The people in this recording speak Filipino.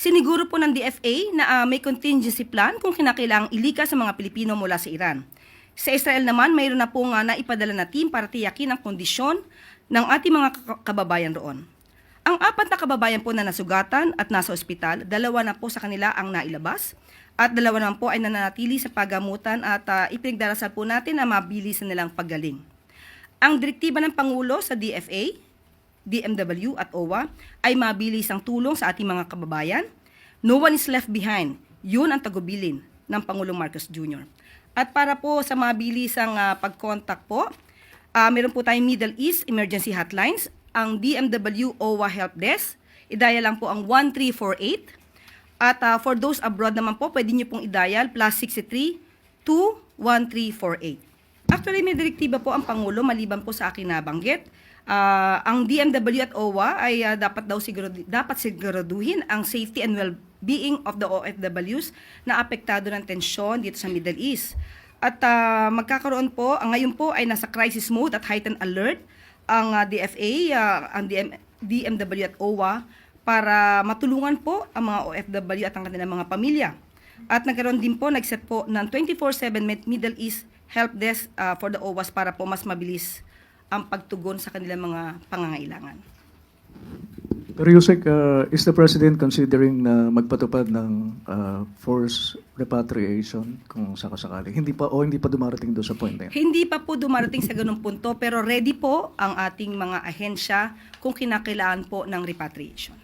Siniguro po ng DFA na ah, may contingency plan kung kinakailangang ilikas sa mga Pilipino mula sa Iran. Sa Israel naman, mayroon na po nga naipadala na team para tiyakin ang kondisyon ng ating mga ka- kababayan roon. Ang apat na kababayan po na nasugatan at nasa ospital, dalawa na po sa kanila ang nailabas at dalawa naman po ay nananatili sa pagamutan at uh, ipinagdarasal po natin na mabilis na nilang paggaling. Ang direktiba ng Pangulo sa DFA, DMW at OWA ay mabilis ang tulong sa ating mga kababayan. No one is left behind. Yun ang tagubilin ng Pangulong Marcos Jr. At para po sa mabilisang uh, pag-contact po, ah, meron po tayong Middle East Emergency Hotlines, ang DMW OWA Help Desk. Idaya lang po ang 1348. At ah, for those abroad naman po, pwede nyo pong i-dial plus 63 21348. Actually, may direktiba po ang Pangulo maliban po sa akin nabanggit. Ah, ang DMW at OWA ay ah, dapat daw siguro dapat siguraduhin ang safety and well-being of the OFWs na apektado ng tensyon dito sa Middle East. At ah, magkakaroon po, ang ngayon po ay nasa crisis mode at heightened alert ang ah, DFA, ah, ang DM, DMW at OWA para matulungan po ang mga OFW at ang kanilang mga pamilya. At nagkaroon din po, nagset po ng 24-7 Mid- Middle East Help Desk ah, for the OWAS para po mas mabilis ang pagtugon sa kanilang mga pangangailangan. Pero Yusek, uh, is the President considering na magpatupad ng uh, forced repatriation kung sakasakali? Hindi pa o hindi pa dumarating doon sa point na yun? Hindi pa po dumarating sa ganung punto pero ready po ang ating mga ahensya kung kinakailangan po ng repatriation.